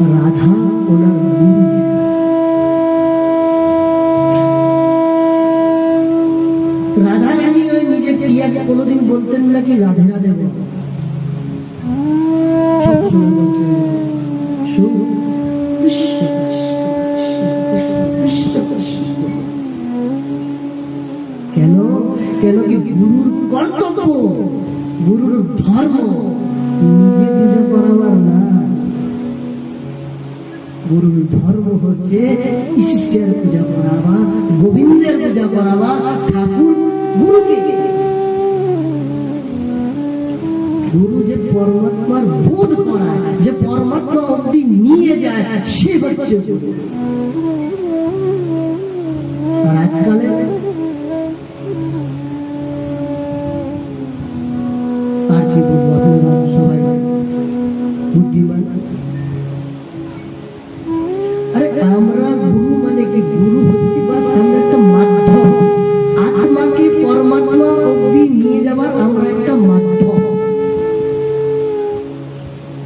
রাধা ওনার গুরু রাধা রানী ওই নিজের কোনোদিন বলতেন নাকি রাধে রাধে বলতেন কেন? কেন কি গুরুর কর্তব্য, গুরুর ধর্ম নিজে পূজা করাবার গুরুর ধর্ম হচ্ছে ঈশ্বরের পূজা করাবা, গোবিন্দের পূজা করাবা, ঠাকুর গুরুকে গুরু যে পরমাত্মার বোধ করায়, যে পরমাত্মা অব্দি নিয়ে যায়, সে হচ্ছে আর আজকালে আর কি বলব? সবাই বুদ্ধিমান। আরে আমরা গুরু মানে কি গুরু হচ্ছে? বাস আমরা একটা মাধ্যম। আত্মাকে পরমাত্মা অব্দি নিয়ে যাবার আমরা একটা মাধ্যম।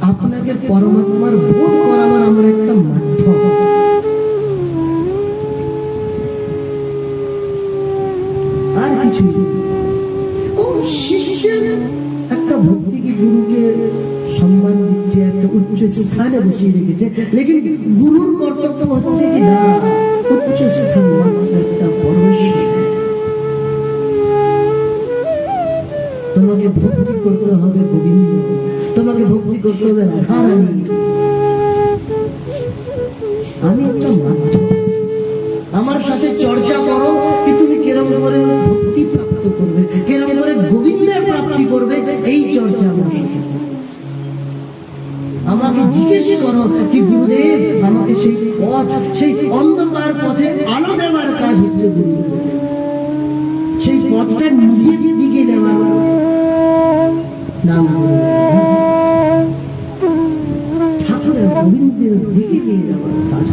আপনাকে পরমাত্মার বোধ করাবার আমরা একটা মাধ্যম। আর কিছু ও শিষ্যের উচ্চ স্থানে বসিয়ে রেখেছে। লেকিন গুরুর কর্তব্য হচ্ছে কি না? উচ্চ স্থান মাত্র তোমাকে ভক্তি করতে হবে গোবিন্দ। তোমাকে ভক্তি করতে হবে রাধারানী আমি একটা মাধ্যম আমার সাথে জিজ্ঞেস করো কি গুরুদেব আমাকে সেই পথ সেই অন্ধকার পথে আলো দেওয়ার কাজ হচ্ছে গুরুদেব সেই পথটা নিজের দিকে নেওয়া নাম ঠাকুরের গোবিন্দের দিকে নিয়ে যাওয়ার কাজ